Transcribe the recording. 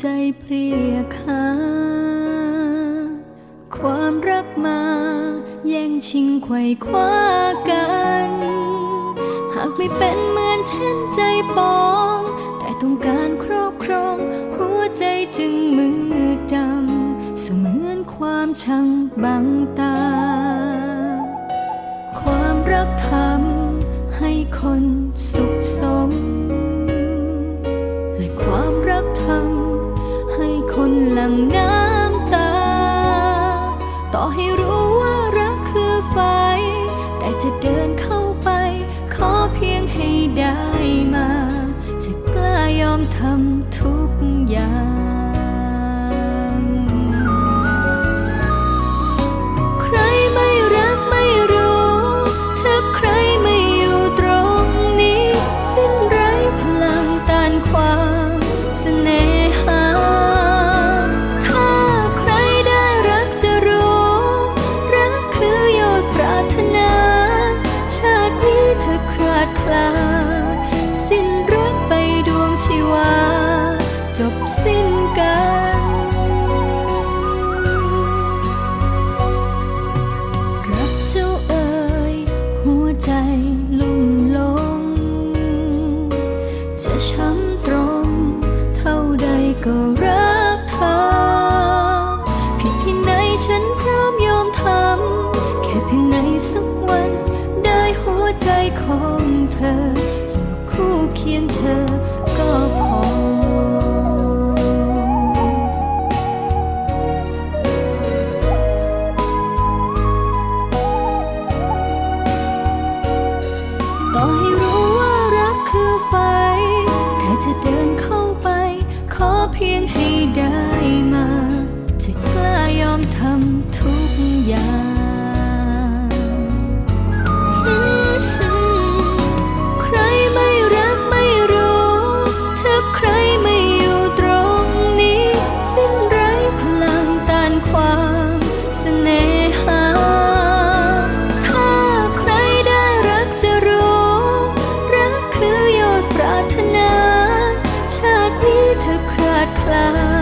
ใจเพรียคาความรักมา แย่งชิงไขว่คว้ากัน หากไม่เป็นเหมือนเช่นใจปอง แต่ต้องการครอบครอง หัวใจจึงมืดดำเสมือนความชังบังตา ความรักทำให้คน ดังน้ำตา ต่อให้รู้ว่ารักคือไฟ แต่จะเดินเข้าไป ขอเพียงให้ได้มา จะกล้ายอมทำ สิ้นกันรักเจ้าเอ่ยหัวใจลุ่มหลง จะช้ำตรง เท่าใดก็รักเธอ ผิดที่ไหนฉันพร้อมยอมทำ แค่เพียงในสักวัน ได้หัวใจของเธอ อยู่คู่เคียงเธอก็พอ ให้รู้ว่ารักคือไฟ แต่จะเดินเข้าไป ขอเพียงให้ได้มา จะกล้ายอมทำทุกอย่าง ดคลา